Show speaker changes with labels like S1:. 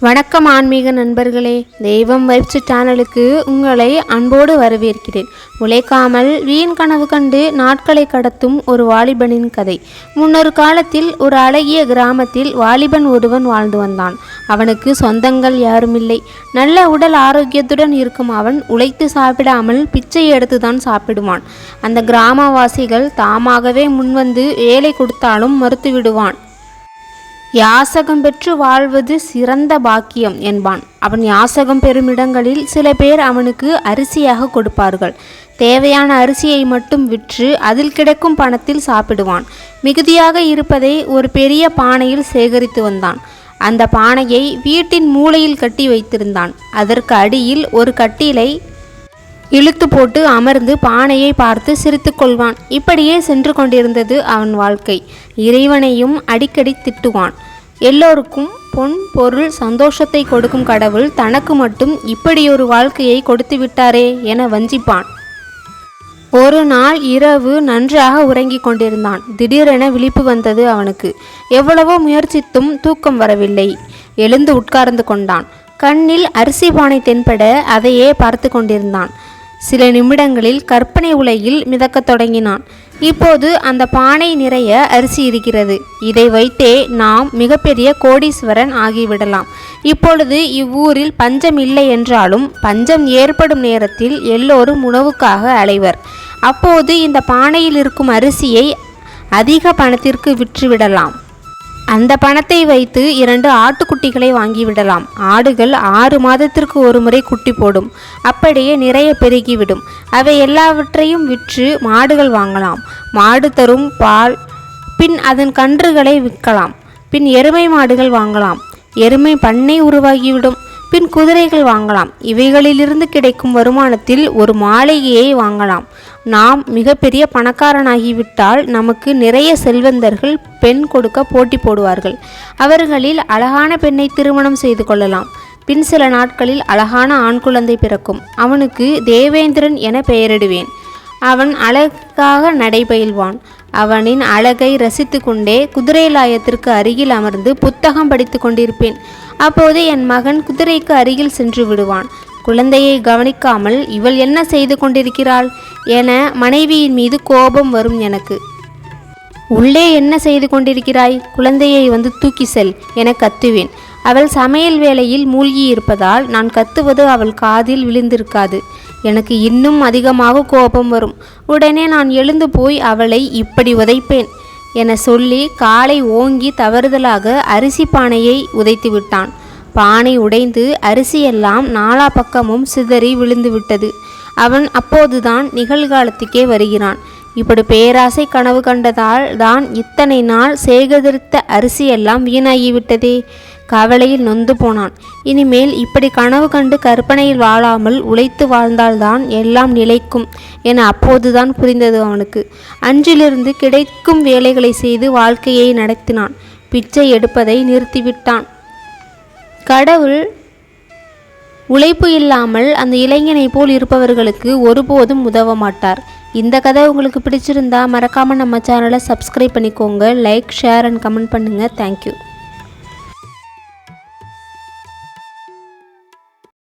S1: வணக்கம் ஆன்மீக நண்பர்களே. தெய்வம் வைப்ஸ் சேனலுக்கு உங்களை அன்போடு வரவேற்கிறேன். உழைக்காமல் வீண் கனவு கண்டு நாட்களை கடத்தும் ஒரு வாலிபனின் கதை. முன்னொரு காலத்தில் ஒரு அழகிய கிராமத்தில் வாலிபன் ஒருவன் வாழ்ந்து வந்தான். அவனுக்கு சொந்தங்கள் யாருமில்லை. நல்ல உடல் ஆரோக்கியத்துடன் இருக்கும் அவன் உழைத்து சாப்பிடாமல் பிச்சை எடுத்துதான் சாப்பிடுவான். அந்த கிராமவாசிகள் தாமாகவே முன்வந்து வேலை கொடுத்தாலும் மறுத்து விடுவான் யாசகம் பெற்று வாழ்வது சிறந்த பாக்கியம் என்பான். அவன் யாசகம் பெறும் இடங்களில் சில பேர் அவனுக்கு அரிசியாக கொடுப்பார்கள். தேவையான அரிசியை மட்டும் விற்று அதில் கிடைக்கும் பணத்தில் சாப்பிடுவான். மிகுதியாக இருப்பதை ஒரு பெரிய பானையில் சேகரித்து வந்தான். அந்த பானையை வீட்டின் மூலையில் கட்டி வைத்திருந்தான். அதற்கு அடியில் ஒரு கட்டிலை இழுத்து போட்டு அமர்ந்து பானையை பார்த்து சிரித்து கொள்வான். இப்படியே சென்று கொண்டிருந்தது அவன் வாழ்க்கை. இறைவனையும் அடிக்கடி திட்டுவான். எல்லோருக்கும் பொன் பொருள் சந்தோஷத்தை கொடுக்கும் கடவுள் தனக்கு மட்டும் இப்படியொரு வாழ்க்கையை கொடுத்து விட்டாரே என வஞ்சிப்பான். ஒரு நாள் இரவு நன்றாக உறங்கிக் கொண்டிருந்தான். திடீரென விழிப்பு வந்தது அவனுக்கு. எவ்வளவோ முயற்சித்தும் தூக்கம் வரவில்லை. எழுந்து உட்கார்ந்து கொண்டான். கண்ணில் அரிசி பானை தென்பட அதையே பார்த்து கொண்டிருந்தான். சில நிமிடங்களில் கற்பனை உலகில் மிதக்கத் தொடங்கினான். இப்போது அந்த பானை நிறைய அரிசி இருக்கிறது. இதை வைத்தே நாம் மிகப்பெரிய கோடீஸ்வரன் ஆகிவிடலாம். இப்பொழுது இவ்வூரில் பஞ்சம் இல்லை என்றாலும் பஞ்சம் ஏற்படும் நேரத்தில் எல்லோரும் உணவுக்காக அலைவர். அப்போது இந்த பானையில் இருக்கும் அரிசியை அதிக பணத்திற்கு விற்றுவிடலாம். அந்த பணத்தை வைத்து இரண்டு ஆட்டுக்குட்டிகளை வாங்கிவிடலாம். ஆடுகள் ஆறு மாதத்திற்கு ஒரு முறை குட்டி போடும். அப்படியே நிறைய பெருகிவிடும். அவை எல்லாவற்றையும் விற்று மாடுகள் வாங்கலாம். மாடு தரும் பால் பின் அதன் கன்றுகளை விற்கலாம். பின் எருமை மாடுகள் வாங்கலாம். எருமை பண்ணை உருவாகிவிடும். பின் குதிரைகள் வாங்கலாம். இவைகளிலிருந்து கிடைக்கும் வருமானத்தில் ஒரு மாளிகையை வாங்கலாம். நாம் மிகப்பெரிய பணக்காரனாகிவிட்டால் நமக்கு நிறைய செல்வந்தர்கள் பெண் கொடுக்க போட்டி போடுவார்கள். அவர்களில் அழகான பெண்ணை திருமணம் செய்து கொள்ளலாம். பின் சில நாட்களில் அழகான ஆண் குழந்தை பிறக்கும். அவனுக்கு தேவேந்திரன் என பெயரிடுவேன். அவன் அழகாக நடைபயில்வான். அவனின் அழகை ரசித்து கொண்டே குதிரைலாயத்திற்கு அருகில் அமர்ந்து புத்தகம் படித்து கொண்டிருப்பேன். அப்போது என் மகன் குதிரைக்கு அருகில் சென்று விடுவான். குழந்தையை கவனிக்காமல் இவள் என்ன செய்து கொண்டிருக்கிறாள் என மனைவியின் மீது கோபம் வரும் எனக்கு. உள்ளே என்ன செய்து கொண்டிருக்கிறாய்? குழந்தையை வந்து தூக்கி செல் என கத்துவேன். அவள் சமையல் வேலையில் மூழ்கி இருப்பதால் நான் கத்துவது அவள் காதில் விழுந்திருக்காது. எனக்கு இன்னும் அதிகமாக கோபம் வரும். உடனே நான் எழுந்து போய் அவளை இப்படி உதைப்பேன் என சொல்லி காலை ஓங்கி தவறுதலாக அரிசி பானையை உதைத்து விட்டான் பானை உடைந்து அரிசியெல்லாம் நாலா பக்கமும் சிதறி விழுந்து விட்டது அவன் அப்போதுதான் நிகழ்காலத்துக்கே வருகிறான். இப்படி பேராசை கனவு கண்டதால் தான் இத்தனை நாள் சேகரித்த அரிசியெல்லாம் வீணாகிவிட்டதே. கவலையில் நொந்து போனான். இனிமேல் இப்படி கனவு கண்டு கற்பனையில் வாழாமல் உழைத்து வாழ்ந்தால்தான் எல்லாம் நிலைக்கும் என அப்போதுதான் புரிந்தது அவனுக்கு. அன்றிலிருந்து கிடைக்கும் வேலைகளை செய்து வாழ்க்கையை நடத்தினான். பிச்சை எடுப்பதை நிறுத்திவிட்டான். கடவுள் உழைப்பு இல்லாமல் அந்த இளைஞனை போல் இருப்பவர்களுக்கு ஒருபோதும் உதவ மாட்டார். இந்த கதை உங்களுக்கு பிடிச்சிருந்தா மறக்காமல் நம்ம சேனலை சப்ஸ்கிரைப் பண்ணிக்கோங்க. லைக் ஷேர் அண்ட் கமெண்ட் பண்ணுங்கள் தேங்க்யூ